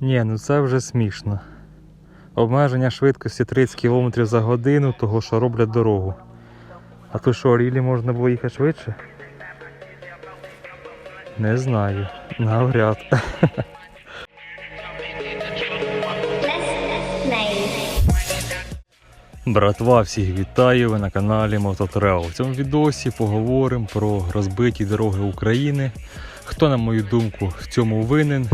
Ні, ну це вже смішно. Обмеження швидкості 30 км за годину, того що роблять дорогу. А то що, рілі можна було їхати швидше? Не знаю. Навряд. Братва, всіх вітаю! Ви на каналі Мототрел. В цьому відосі поговоримо про розбиті дороги України. Хто, на мою думку, в цьому винен.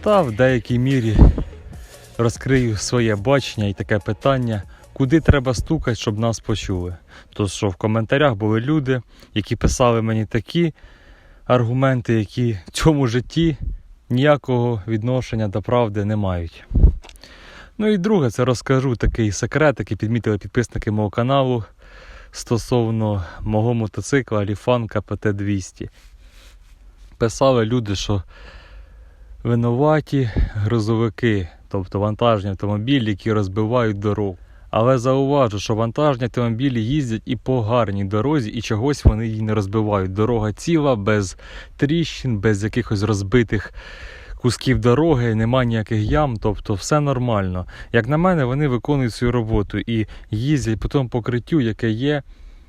Та в деякій мірі розкрию своє бачення і таке питання, куди треба стукати, щоб нас почули. Тож що в коментарях були люди, які писали мені такі аргументи, які в цьому житті ніякого відношення до правди не мають. Ну і друге, це розкажу такий секрет, який підмітили підписники мого каналу стосовно мого мотоцикла Lifan КПТ 200. Писали люди, що винуваті грузовики, тобто вантажні автомобілі, які розбивають дорогу. Але зауважу, що вантажні автомобілі їздять і по гарній дорозі, і чогось вони її не розбивають. Дорога ціла, без тріщин, без якихось розбитих кусків дороги, нема ніяких ям, тобто все нормально. Як на мене, вони виконують свою роботу і їздять по тому покриттю, яке є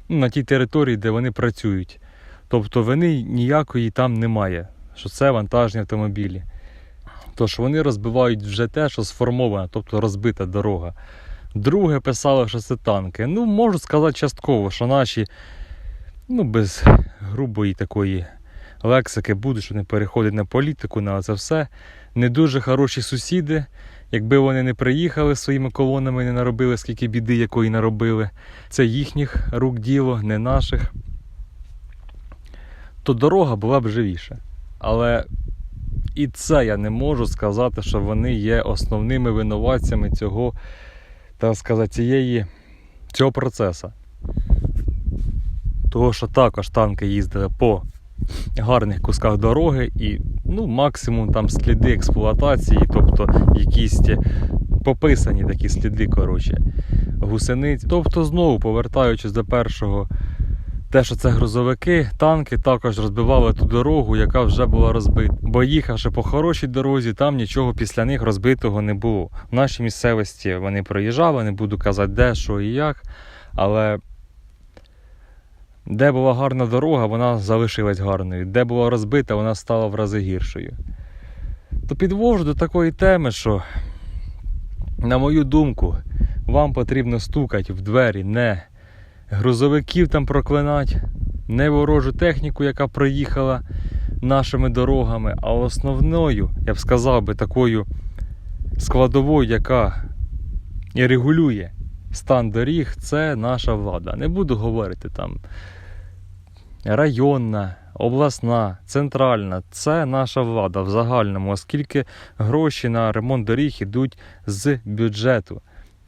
ну, на тій території, де вони працюють. Тобто вини ніякої там немає, що це вантажні автомобілі. Тож вони розбивають вже те, що сформовано, тобто розбита дорога. Друге писало, що це танки. Ну, можу сказати частково, що наші, ну, без грубої такої лексики будуть, що не переходять на політику, на це все. Не дуже хороші сусіди. Якби вони не приїхали своїми колонами, не наробили скільки біди, якої наробили. Це їхніх рук діло, не наших. То дорога була б живіша. Але і це я не можу сказати, що вони є основними винуватцями цього, так сказати, цієї, цього процесу. Того, що також танки їздили по гарних кусках дороги і ну, максимум там сліди експлуатації, тобто якісь пописані такі сліди, коротше, гусениць. Тобто, знову повертаючись до першого, те, що це грузовики, танки також розбивали ту дорогу, яка вже була розбита. Бо їхавши по хорошій дорозі, там нічого після них розбитого не було. В нашій місцевості вони проїжджали, не буду казати де, що і як, але де була гарна дорога, вона залишилась гарною. Де була розбита, вона стала в рази гіршою. То підвожу до такої теми, що, на мою думку, вам потрібно стукати в двері, не грузовиків там проклинати, не ворожу техніку, яка проїхала нашими дорогами, а основною, я б сказав би, такою складовою, яка і регулює стан доріг, це наша влада. Не буду говорити там районна, обласна, центральна це наша влада в загальному, оскільки гроші на ремонт доріг йдуть з бюджету.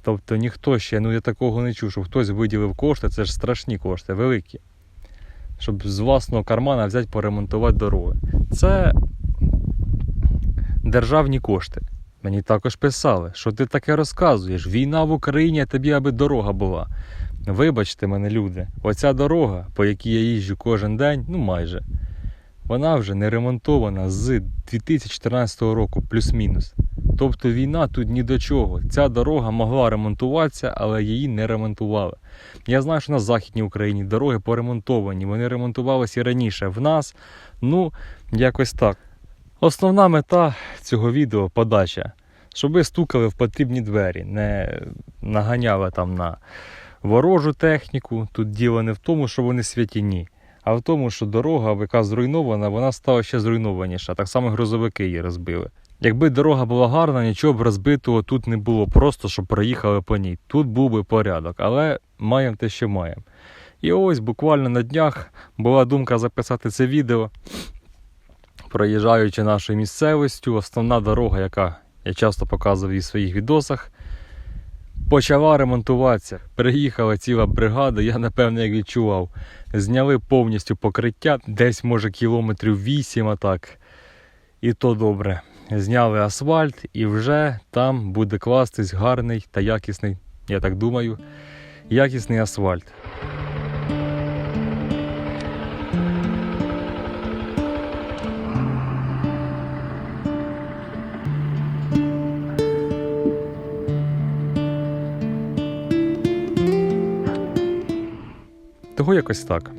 Тобто ніхто ще, ну я такого не чув, щоб хтось виділив кошти, це ж страшні кошти, великі. Щоб з власного кармана взяти поремонтувати дороги. Це державні кошти. Мені також писали, що ти таке розказуєш. Війна в Україні, а тобі аби дорога була. Вибачте мене, люди, оця дорога, по якій я їжджу кожен день, ну майже, вона вже не ремонтована з 2014 року, плюс-мінус. Тобто війна тут ні до чого. Ця дорога могла ремонтуватися, але її не ремонтували. Я знаю, що на Західній Україні дороги поремонтовані, вони ремонтувалися і раніше. В нас, ну, якось так. Основна мета цього відео подача, щоб ви стукали в потрібні двері, не наганяли там на ворожу техніку. Тут діло не в тому, що вони святіні, а в тому, що дорога, яка зруйнована, вона стала ще зруйнованіша. Так само грузовики її розбили. Якби дорога була гарна, нічого б розбитого тут не було, просто щоб проїхали по ній. Тут був би порядок, але маємо те, що маємо. І ось буквально на днях була думка записати це відео, проїжджаючи нашою місцевістю, основна дорога, яка я часто показував і в своїх відосах, почала ремонтуватися. Приїхала ціла бригада, я напевно як відчував. Зняли повністю покриття, десь може кілометрів 8, а так. І то добре зняли асфальт і вже там буде кластись гарний та якісний, я так думаю, якісний асфальт. Того якось так.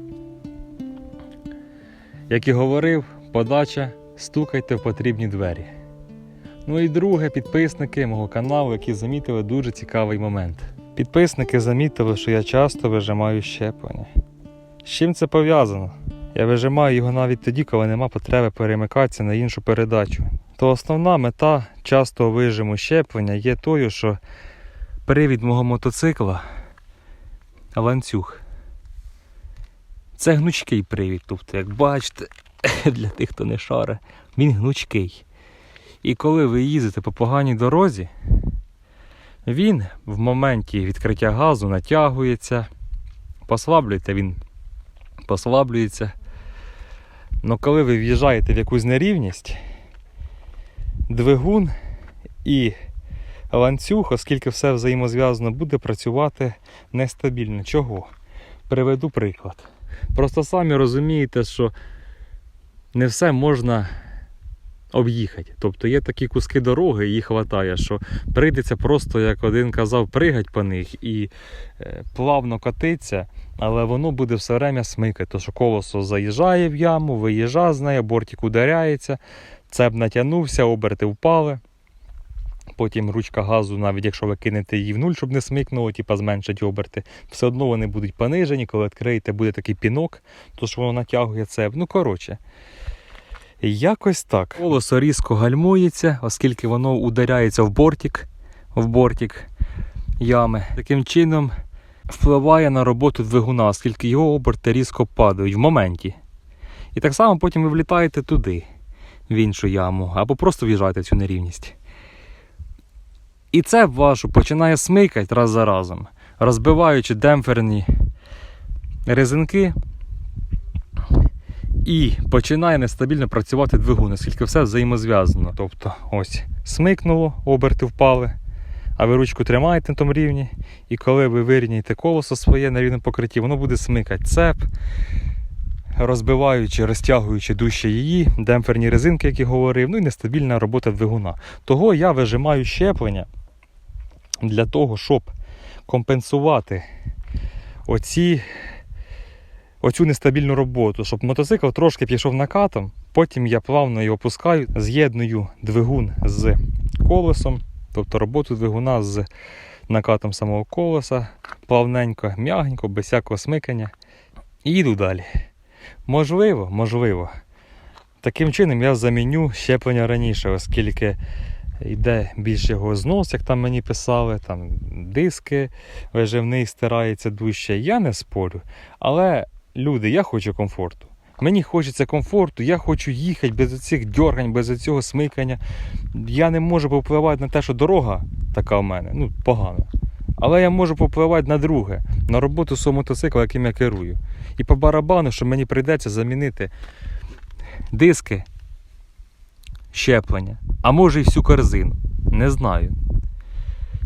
Як і говорив, подача стукайте в потрібні двері. Ну і друге, підписники мого каналу, які замітили дуже цікавий момент. Підписники замітили, що я часто вижимаю щеплення. З чим це пов'язано? Я вижимаю його навіть тоді, коли нема потреби перемикатися на іншу передачу. То основна мета частого вижиму щеплення є тою, що привід мого мотоцикла ланцюг. Це гнучкий привід. Тобто, як бачите, для тих, хто не шаре, він гнучкий. І коли ви їздите по поганій дорозі, він в моменті відкриття газу натягується, послаблюєте, він послаблюється. Але коли ви в'їжджаєте в якусь нерівність, двигун і ланцюг, оскільки все взаємозв'язано, буде працювати нестабільно. Чого? Приведу приклад. Просто самі розумієте, що не все можна об'їхати. Тобто є такі куски дороги, їх вистачає, що прийдеться просто, як один казав, пригать по них і е, плавно катиться, але воно буде все время смикати, тому що колесо заїжджає в яму, виїжджає з неї, бортик ударяється, цеп натягнувся, оберти впали. Потім ручка газу, навіть якщо ви кинете її в нуль, щоб не смикнуло, типа зменшить оберти, все одно вони будуть понижені, коли відкриєте, буде такий пінок, то що воно натягує цеп. Ну, коротше. Якось так. Колесо різко гальмується, оскільки воно ударяється в бортик, в бортик ями. Таким чином впливає на роботу двигуна, оскільки його оберти різко падають в моменті. І так само потім ви влітаєте туди, в іншу яму, або просто в'їжджаєте в цю нерівність. І це вашу починає смикати раз за разом, розбиваючи демпферні резинки. І починає нестабільно працювати двигун, оскільки все взаємозв'язано. Тобто, ось смикнуло, оберти впали, а ви ручку тримаєте на тому рівні, і коли ви вирівняєте колесо своє на рівному покритті, воно буде смикати цеп, розбиваючи, розтягуючи дужче її, демпферні резинки, як я говорив, ну і нестабільна робота двигуна. Того я вижимаю щеплення для того, щоб компенсувати оці оцю нестабільну роботу, щоб мотоцикл трошки пішов накатом, потім я плавно його опускаю, з'єдную двигун з колесом, тобто роботу двигуна з накатом самого колеса, плавненько, м'ягенько, без всякого смикання. І йду далі. Можливо, можливо. Таким чином я заміню щеплення раніше, оскільки йде більш його знос, як там мені писали, там диски, виживний стирається дужче. Я не спорю. Але люди, я хочу комфорту. Мені хочеться комфорту, я хочу їхати без цих дьоргань, без цього смикання. Я не можу повпливати на те, що дорога така в мене, ну, погана. Але я можу повпливати на друге, на роботу свого мотоцикла, яким я керую. І по барабану, що мені прийдеться замінити диски, щеплення, а може і всю корзину. Не знаю.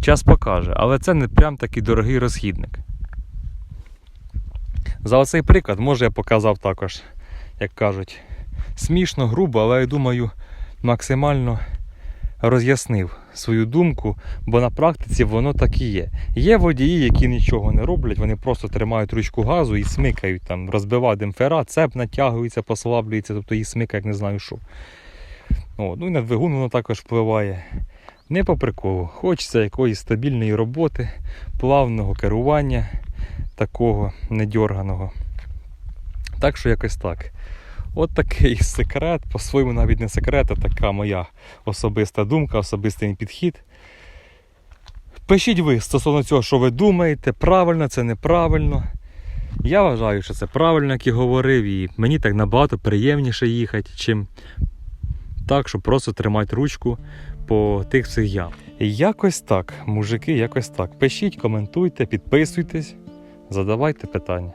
Час покаже, але це не прям такий дорогий розхідник. За оцей приклад, може, я показав також, як кажуть, смішно, грубо, але я думаю, максимально роз'яснив свою думку, бо на практиці воно так і є. Є водії, які нічого не роблять, вони просто тримають ручку газу і смикають, там, розбивають демпфера, цеп натягується, послаблюється, тобто її смикає, як не знаю що. О, ну і на двигун воно також впливає. Не по приколу. Хочеться якоїсь стабільної роботи, плавного керування, такого недьорганого. Так що якось так. От такий секрет, по-своєму навіть не секрет, а така моя особиста думка, особистий підхід. Пишіть ви стосовно цього, що ви думаєте, правильно це неправильно. Я вважаю, що це правильно, як і говорив, і мені так набагато приємніше їхати, чим так, щоб просто тримати ручку по тих всіх ям. Якось так, мужики, якось так. Пишіть, коментуйте, підписуйтесь, задавайте питання.